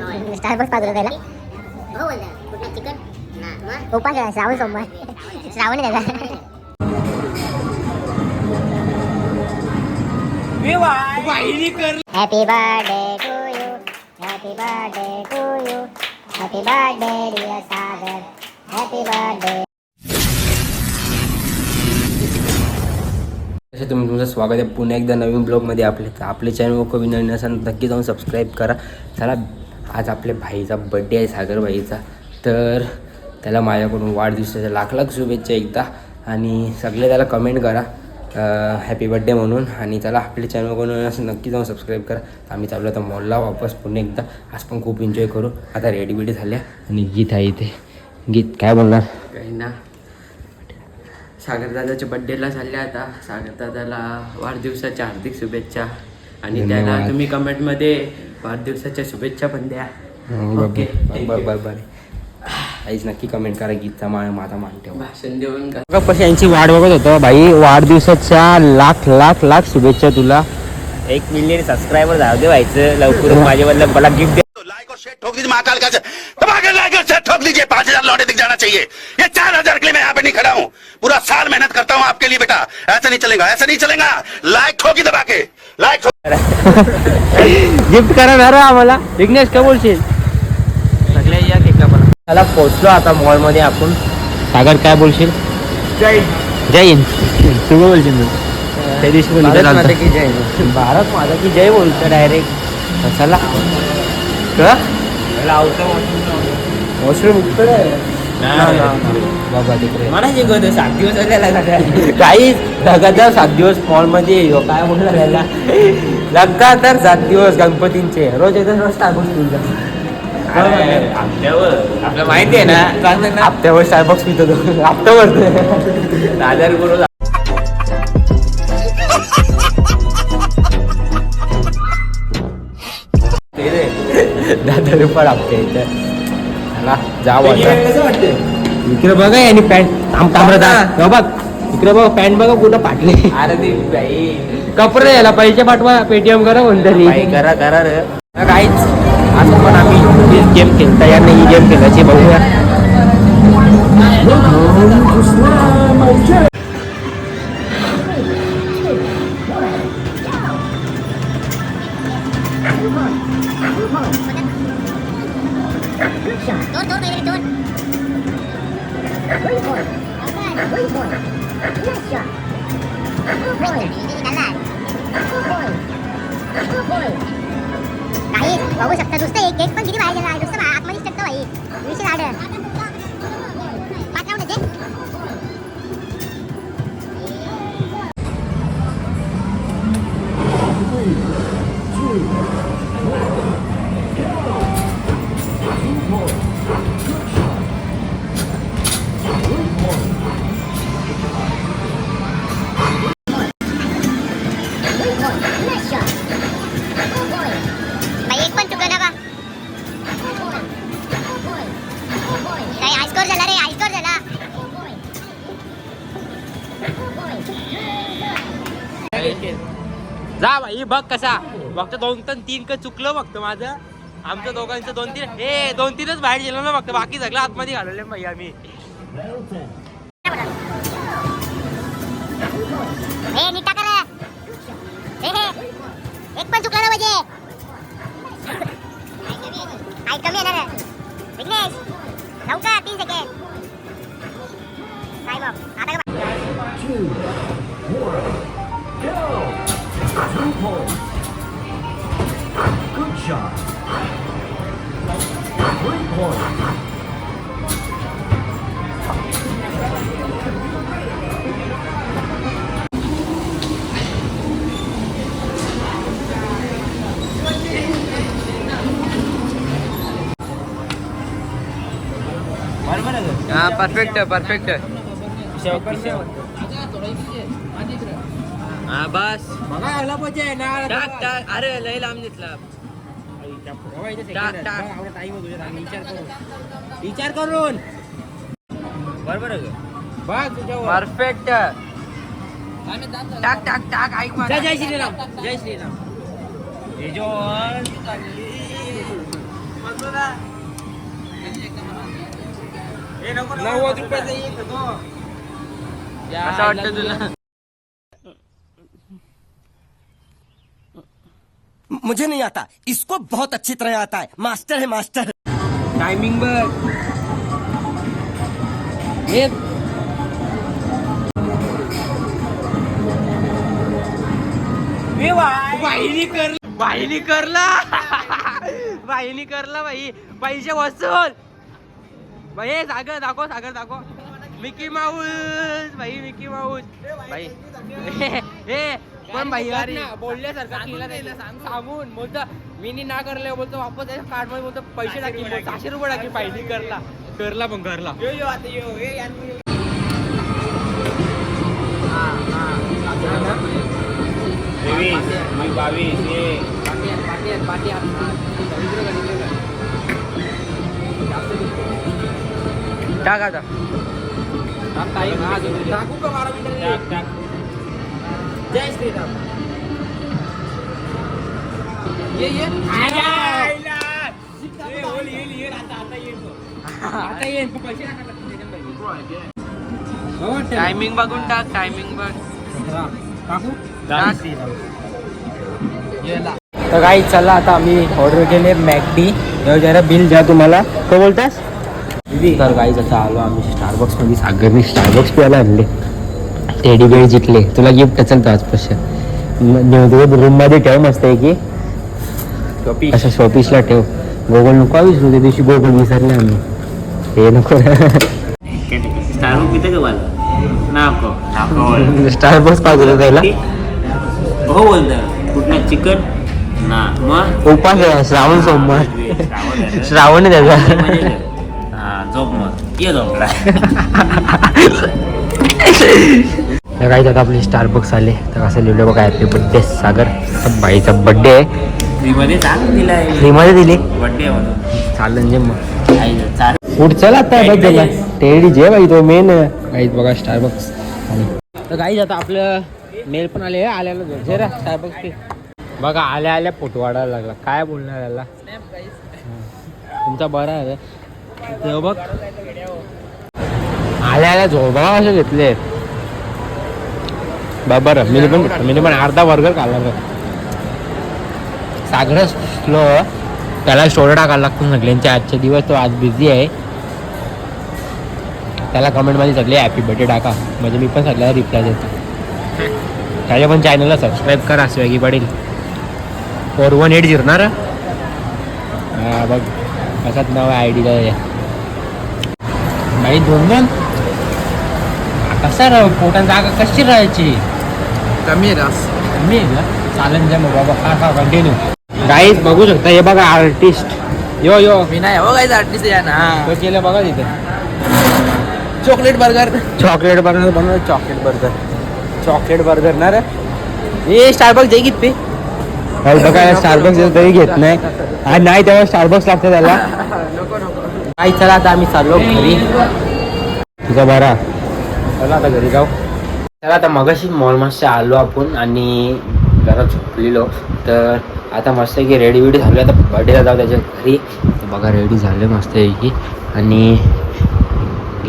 Starbucks पाच रुपयाला उपास आहे श्रावण सोमवार श्रावण आहे happy birthday to you happy birthday to you happy birthday dear Sagar happy birthday तसे तुम्ही तुमचं स्वागत आहे पुन्हा एकदा नवीन ब्लॉगमध्ये आपले तर आपले चॅनल कोणी नवीन असाल नक्की जाऊन सबस्क्राईब करा. चला आज आपल्या भाईचा बड्डे आहे सागर भाईचा. तर त्याला माझ्याकडून वाढदिवसाच्या लाख लाख शुभेच्छा एकदा. आणि सगळे त्याला कमेंट करा. हॅपी बड्डे म्हणून. आणि त्याला आपल्या चॅनलकडून असं नक्की जाऊन सबस्क्राईब करा. आम्ही चाललो आता मॉलला वापस पुन्हा एकदा. आज पण खूप एन्जॉय करू. आता रेडी बिडी झाल्या. आणि गीत आहे इथे. गीत काय बोलणार? काही ना. सागरदादाच्या बड्डेला चालल्या आता. सागरदादाला वाढदिवसाच्या हार्दिक शुभेच्छा. आणि त्याला. तुम्ही कमेंटमध्ये वाढदिवसाच्या शुभेच्छा पण द्या. ओके बरं बरं बरं आईच नक्की कमेंट करा गीतचा मा माझा मान ठेवा. भाषण देऊन का बघा यांची वाट बघत होतो भाई वाढदिवसाच्या लाख लाख लाख शुभेच्छा तुला. एक मिलियन सबस्क्रायबर जाऊ दे व्हायचं लवकर माझ्या बदला मला गिफ्ट दे. लाइक और शेयर ठोक दीजिए महाकाल का से दबा के लाइक और शेयर ठोक दीजिए पांच हजार लौटे दिख जाना चाहिए। ये चार हजार के लिए मैं यहाँ पे नहीं खड़ा हूँ। पूरा साल मेहनत करता हूँ आपके लिए बेटा। ऐसा नहीं चलेगा ऐसा नहीं चलेगा। लाइक ठोकी दबा के लाइक गिफ्ट करा ना रे आम्हाला. विघ्नेश काय बोलशील? सगळ्या या केक आपण त्याला पोहोचलो आता मॉलमध्ये आपण. सागर काय बोलशील? जय जय हिंद. तू काय बोलशील तू त्या दिवशी पण इथे झालतं. की जय? भारत माझा की जय बोलतो डायरेक्ट चला. का वॉशरूम बाबा तिकडे. मला शिकवतो सात दिवस काही लगातार सात दिवस मॉलमध्ये काय बोलला त्याला लगातार सात दिवस गणपतींचे. रोज येतात रोज टाकून तुझा. आपलं माहिती आहे ना? हप्त्यावर स्टारबक्स पितो तो. हप्त्यावर हजार करून दहा रुपये हप्ते इथं. चला जा वाटतं कसं वाटतं इकडे बघा यांनी पॅन्ट. थांब थांब रे, जा बघ. इकडे बघ पॅन्ट बघा कुठं फाटले. अरे ते बाई. कपडे याला पैसे पाठवा पेटीएम करा कोणतरी. बाई करा करा रे. काहीच. आता पण आम्ही गेम खेळता. या नाही गेम खेळायची बघूया. दोन दोन वगैरे दोन काही बघू शकता नुसतं एक एक पण किती बाहेर गेला नुसतं बा- शकतो टाकतो विषय असा. फक्त दोन तर तीन का चुकलं फक्त माझं. आमचं दोघांचं दोन तीन. हे दोन तीनच बाहेर गेलो ना फक्त. बाकी सगळं आतमध्ये घालवले भाई आम्ही हे. एक पण चुकलं ना म्हणजे. कमी येणार तीन सेकंड काय आता का हा परफेक्ट परफेक्ट हा बस टाक टाक अरे लय लांब घेतला टाक टाक विचार करून. बरोबर आहे बघ तुझ्यावर. परफेक्ट टाक टाक टाक ऐक. जय श्रीराम. जय श्रीराम. हे जो नव्वद रुपयाचा एक तो असं वाटतं तुला. मुझे नहीं आता। इसको बहुत अच्छी तरह आता है। मास्टर है मास्टर। टाइमिंग बघ हे बाईनी कर बाईनी करला। बाईनी करला बाई पैसे वसूल बाई सागर दाखव सागर दाखव. मिकी माऊस बाई मिकी माऊस बाई हे. पण भाई बोलल्यासारखं केलं नाही सांगून. बोलतो मी नी ना करले बोलतो वापस कार्डमध्ये बोलतो पैसे टाकी सहाशे रुपये टाकी पाहिजे करला. करला पण करला. टाक आता. टाकू का बारा मिनिटं? जय श्रीराम. ये ये. आता येईल पैसे टायमिंग बघून टाक टायमिंग बघ. तर काही चला आता आम्ही ऑर्डर केले मॅकडी जरा बिल द्या तुम्हाला. काय बोलतास? तर काही आता आलो आम्ही स्टारबक्समध्ये. सागरने स्टारबक्स प्यायला आणले. टेडी बेड जिंकले. तुला गिफ्ट असेल तर आजपासून रूममध्ये ठेव मस्त आहे की असं शॉपीसला ठेव. गोगल नको विसरू त्या दिवशी गोगल विसरले आम्ही. हे नको. स्टारबक्स पिते का होतं त्याला. हो बोलतं. कुठलं चिकन? उपास आहे श्रावण सोमवार. श्रावण आहे त्याचा. हा झोप मग. ये झोपला. काही आता आपले स्टारबक्स आले. तर असं लिहिलं बघा हॅपी बर्थडे सागर. तर बाईचा बर्थडे आहे. फ्रीमध्ये दिली बर्थडे म्हणून. चालेल जे मग. आई चाल पुढ चला आता बस झाला टेडी जे बाई तो मेन काहीच बघा स्टारबक्स तर काही आता आपलं मेल पण आले आल्याला जरा स्टारबक्स ते बघा आल्या आल्या फोटो वाढायला लागला. काय बोलणार याला? तुमचा बरा आहे. बघ. आल्या आल्या झोबा असे घेतले बरं मी पण मी पण अर्धा बर्गर खाल्ला बघ सागर स्लो त्याला स्टोरी टाकायला लागतो सगळ्यांचे आजचे दिवस तो आज बिझी आहे. त्याला कमेंटमध्ये सगळे हॅपी बर्थडे टाका. म्हणजे मी पण सगळ्याला रिप्लाय देतो. त्याच्या पण चॅनलला सबस्क्राईब करा स्विगी पडेल फोर वन एट झिरो ना हा बघ. कसाच नवा आहे आय डीला बाई दोन दोन कसा राह पोटात जागा कशी राहायची? कमी आहे रास. मी आहे का? चालेल जा मग बाबा खा खा कंटिन्यू गाईज बघू शकता हे बघा आर्टिस्ट यो यो. मी नाही हो काय आर्टिस्ट या ना. तो केलं बघा तिथे. चॉकलेट बर्गर चॉकलेट बर्गर बनव चॉकलेट बर्गर चॉकलेट बर्गर ना रे? ए स्टारबक्स दे किती बघा स्टारबक्स तरी घेत नाही. आणि नाही तेव्हा स्टारबक्स लागतं त्याला. काही चला आता आम्ही चाललो घरी. तुझा बरा. चला आता घरी जाऊ. चला आता मगाशी मॉल मस्त आलो आपण आणि जरा झोपलेलो. तर आता मस्त की रेडी बिडी झालो. आता बर्थडेला जाऊ त्याच्या घरी. बघा रेडी झाले मस्त की आणि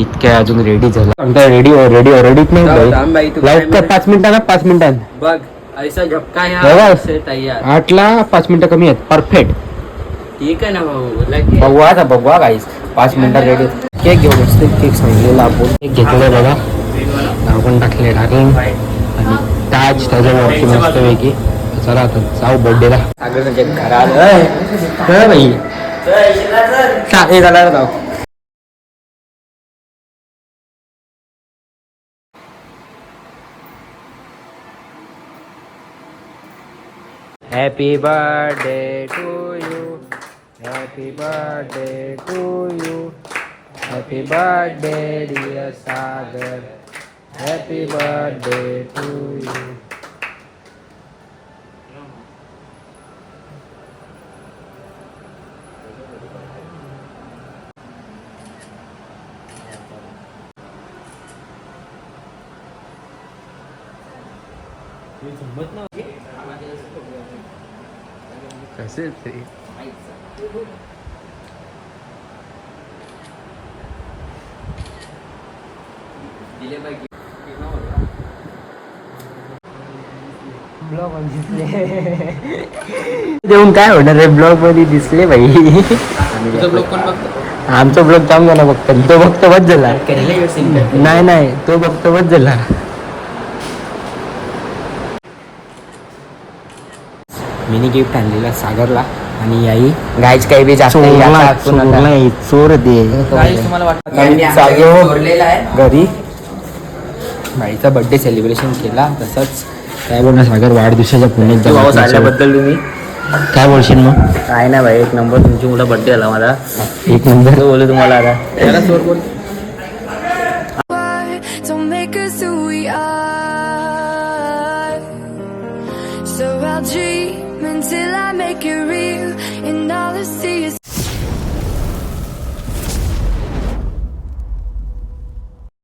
इतक्या अजून रेडी झाला. रेडी रेडी रेडीच नाही काय? पाच मिनिटांना पाच मिनिटांत बघ ऐसा झपका. है आठला पाच मिनिटं कमी आहेत. परफेक्ट ठीक आहे ना भाऊ बघू आता बघू गाईस पाच मिनिटात रेडी केक घेऊन असते केक सांगलेला आपण. केक घेतलं बघा. नाव पण टाकले टाकले आणि ताज त्याच्यावरती मस्त पैकी. चला आता जाऊ बर्थडेला सागरच्या घरात अय, काय बाई. ए, चला जाऊ Happy birthday to you. Happy birthday to you. Happy birthday, dear Sagar. Happy birthday to you. कसे ब्लॉगमध्ये देऊन काय होणार आहे? ब्लॉगमध्ये दिसले भाई ब्लॉग कोण बघतो? आमचा ब्लॉग जाम झाला बघतो तो बघतो बस झाला. नाही नाही. तो बघतो बस झाला. मिनी गिफ्ट आणलेला सागरला. आणि आई गायच काही बी जास्त चोर दे तुम्हाला वाटतं घरी. भाईचा बर्थडे सेलिब्रेशन केला. तसंच काय बोलणार सागर? वाढदिवसाच्या पुण्यात आल्याबद्दल तुम्ही? काय बोलशील मग? काय नाही भाई एक नंबर तुमची मुला बड्डे आला मला. एक नंबर बोलू तुम्हाला आता? त्याला चोर कोण